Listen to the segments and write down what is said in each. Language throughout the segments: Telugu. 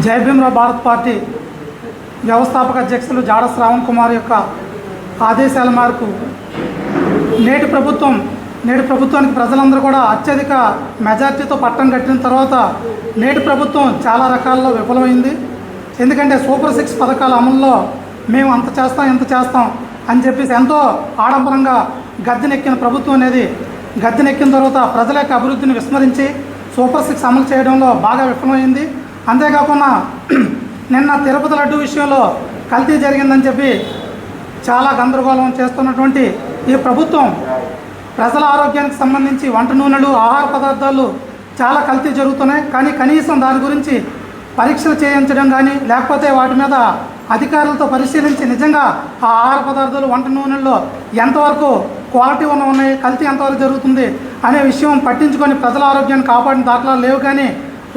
జై భారత్ పార్టీ వ్యవస్థాపక అధ్యక్షులు జాడ శ్రావణ్ కుమార్ యొక్క ఆదేశాల మేరకు నేటి ప్రభుత్వం నేటి ప్రభుత్వానికి ప్రజలందరూ కూడా అత్యధిక మెజార్టీతో పట్టం కట్టిన తర్వాత నేటి ప్రభుత్వం చాలా రకాల్లో విఫలమైంది. ఎందుకంటే సూపర్ సిక్స్ పథకాల అమల్లో మేము అంత చేస్తాం ఇంత చేస్తాం అని చెప్పేసి ఎంతో ఆడంబరంగా గద్దెనెక్కిన ప్రభుత్వం అనేది గద్దెనెక్కిన తర్వాత ప్రజల యొక్క అభివృద్ధిని విస్మరించి సూపర్ సిక్స్ అమలు చేయడంలో బాగా విఫలమైంది. అంతేకాకుండా నిన్న తిరుపతి లడ్డు విషయంలో కల్తీ జరిగిందని చెప్పి చాలా గందరగోళం చేస్తున్నటువంటి ఈ ప్రభుత్వం ప్రజల ఆరోగ్యానికి సంబంధించి వంట నూనెలు ఆహార పదార్థాలు చాలా కల్తీ జరుగుతున్నాయి. కానీ కనీసం దాని గురించి పరీక్షలు చేయించడం కానీ లేకపోతే వాటి మీద అధికారులతో పరిశీలించి నిజంగా ఆ ఆహార పదార్థాలు వంట నూనెల్లో ఎంతవరకు క్వాలిటీ ఉన్న ఉన్నాయి కల్తీ ఎంతవరకు జరుగుతుంది అనే విషయం పట్టించుకొని ప్రజల ఆరోగ్యాన్ని కాపాడిన దాఖలాలు లేవు కానీ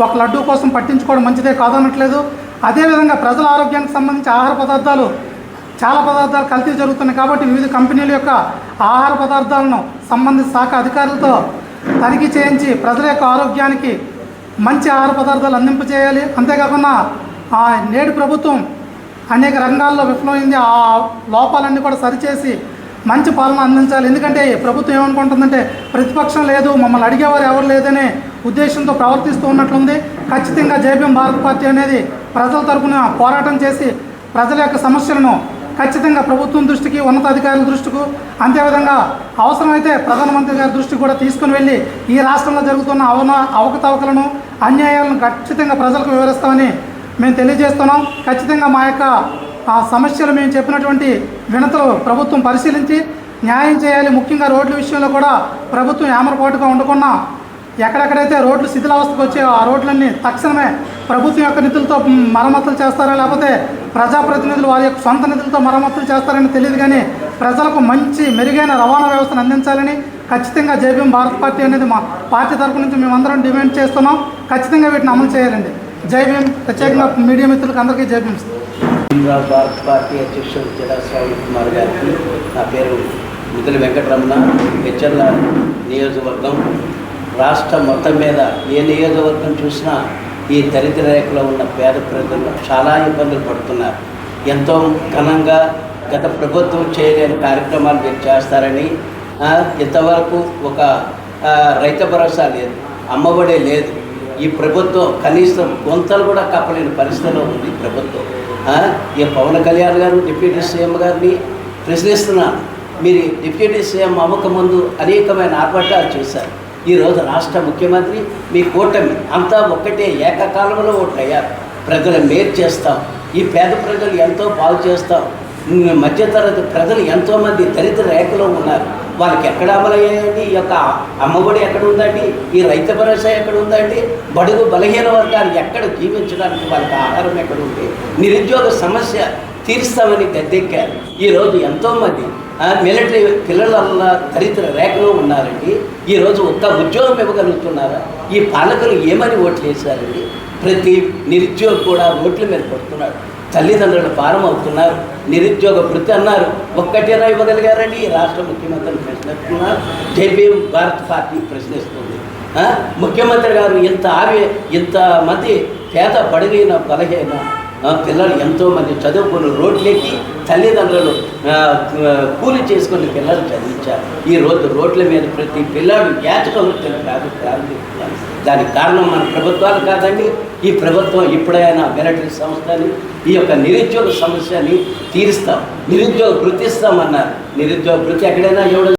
ఒక లడ్డు కోసం పట్టించుకోవడం మంచిదే కాదనట్లేదు అదేవిధంగా ప్రజల ఆరోగ్యానికి సంబంధించి ఆహార పదార్థాలు చాలా పదార్థాలు కల్తీ జరుగుతున్నాయి కాబట్టి వివిధ కంపెనీల యొక్క ఆహార పదార్థాలను సంబంధిత శాఖ అధికారులతో తనిఖీ చేయించి ప్రజల యొక్క ఆరోగ్యానికి మంచి ఆహార పదార్థాలు అందింపజేయాలి అంతేకాకుండా ఆ నేడు ప్రభుత్వం అనేక రంగాల్లో విఫలమైంది. ఆ లోపాలన్నీ కూడా సరిచేసి మంచి పాలన అందించాలి. ఎందుకంటే ప్రభుత్వం ఏమనుకుంటుందంటే ప్రతిపక్షం లేదు మమ్మల్ని అడిగేవారు ఎవరు లేదని ఉద్దేశంతో ప్రవర్తిస్తూ ఉన్నట్లుంది. ఖచ్చితంగా జేబీఎం భారత్ పార్టీ అనేది ప్రజల తరపున పోరాటం చేసి ప్రజల యొక్క సమస్యలను ఖచ్చితంగా ప్రభుత్వం దృష్టికి ఉన్నతాధికారుల దృష్టికి అంతేవిధంగా అవసరమైతే ప్రధానమంత్రి గారి దృష్టికి కూడా తీసుకుని వెళ్ళి ఈ రాష్ట్రంలో జరుగుతున్న అవన అవకతవకలను అన్యాయాలను ఖచ్చితంగా ప్రజలకు వివరిస్తామని మేము తెలియజేస్తున్నాం. ఖచ్చితంగా మా యొక్క ఆ సమస్యలు మేము చెప్పినటువంటి వినతులు ప్రభుత్వం పరిశీలించి న్యాయం చేయాలి. ముఖ్యంగా రోడ్ల విషయంలో కూడా ప్రభుత్వం ఏమరపాటుగా ఉండకుండా ఎక్కడెక్కడైతే రోడ్లు శిథిలావస్థకు వచ్చాయో ఆ రోడ్లన్నీ తక్షణమే ప్రభుత్వం యొక్క నిధులతో మరమ్మతులు చేస్తారా? లేకపోతే ప్రజాప్రతినిధులు వారి యొక్క సొంత నిధులతో మరమ్మతులు చేస్తారని తెలియదు కానీ ప్రజలకు మంచి మెరుగైన రవాణా వ్యవస్థను అందించాలని ఖచ్చితంగా జేబీఎం భారత్ పార్టీ అనేది మా పార్టీ తరపు నుంచి మేమందరం డిమాండ్ చేస్తున్నాం. ఖచ్చితంగా వీటిని అమలు చేయాలండి. జై ప్రత్యేకంగా మీడియా మిత్రులకు అందరికీ జై భారత్ పార్టీ అధ్యక్షుడు జడా కుమార్ గారికి నా పేరు ముదలి వెంకటరమణ హెచ్చర్ల నియోజకవర్గం రాష్ట్రం మొత్తం మీద ఏ నియోజకవర్గం చూసినా ఈ దరిద్ర రేఖలో ఉన్న పేద ప్రజలు చాలా ఇబ్బందులు పడుతున్నారు. ఎంతో ఘనంగా గత ప్రభుత్వం చేయలేని కార్యక్రమాలు మీరు చేస్తారని ఇంతవరకు ఒక రైతు భరోసా లేదు అమ్మఒడే లేదు. ఈ ప్రభుత్వం కనీసం గొంతలు కూడా కప్పలేని పరిస్థితిలో ఉంది ప్రభుత్వం. ఈ పవన్ కళ్యాణ్ గారు డిప్యూటీ సీఎం గారిని ప్రశ్నిస్తున్నాను మీరు డిప్యూటీ సీఎం అవ్వకముందు అనేకమైన ఆర్భటాలు చేశారు. ఈరోజు రాష్ట్ర ముఖ్యమంత్రి మీ కూటమి అంతా ఒక్కటే ఏకకాలంలో ఓట్లయ్యారు ప్రజలు మేలు చేస్తాం. ఈ పేద ప్రజలు ఎంతో బాగు చేస్తాం. మధ్యతరగతి ప్రజలు ఎంతోమంది దరిద్ర రేఖలో ఉన్నారు. వాళ్ళకి ఎక్కడ అమలయ్యాయండి? ఈ యొక్క అమ్మఒడి ఎక్కడ ఉందండి? ఈ రైతు భరోసా ఎక్కడ ఉందండి? బడుగు బలహీన వర్గాలు ఎక్కడ జీవించడానికి వాళ్ళకి ఆహారం ఎక్కడ ఉంది? నిరుద్యోగ సమస్య తీరుస్తామని గద్దెక్కారు. ఈరోజు ఎంతోమంది మిలిటరీ పిల్లలల్లా దరిద్ర రేఖలో ఉన్నారండి. ఈరోజు ఒక్క ఉద్యోగం ఇవ్వగలుగుతున్నారా? ఈ పాలకులు ఏమని ఓట్లు వేశారండి? ప్రతి నిరుద్యోగి కూడా ఓట్ల మీద పడుతున్నాడు. తల్లిదండ్రులు భారం అవుతున్నారు నిరుద్యోగ వృత్తి అన్నారు. ఒక్కటేనా ఇవ్వగలిగారండి? ఈ రాష్ట్ర ముఖ్యమంత్రిని ప్రశ్నిస్తున్నారు జైబీఎం భారత్ పార్టీ ప్రశ్నిస్తుంది. ముఖ్యమంత్రి గారు ఇంత ఆవి ఇంత మంది పేద పడిన బలహీన పిల్లలు ఎంతోమంది చదువుకుని రోడ్లెక్కి తల్లిదండ్రులు కూలి చేసుకుని పిల్లలు చదివించారు. ఈ రోజు రోడ్ల మీద ప్రతి పిల్లాడు యాచకం కాదు ప్రారంభిస్తున్నారు దానికి కారణం మన ప్రభుత్వాలు కాదండి. ఈ ప్రభుత్వం ఇప్పుడైనా మిలిటరీ సంస్థని ఈ యొక్క నిరుద్యోగ సమస్యని తీరుస్తాం. నిరుద్యోగ వృత్తిస్తామన్నారు. నిరుద్యోగ వృత్తి ఎక్కడైనా ఎవడ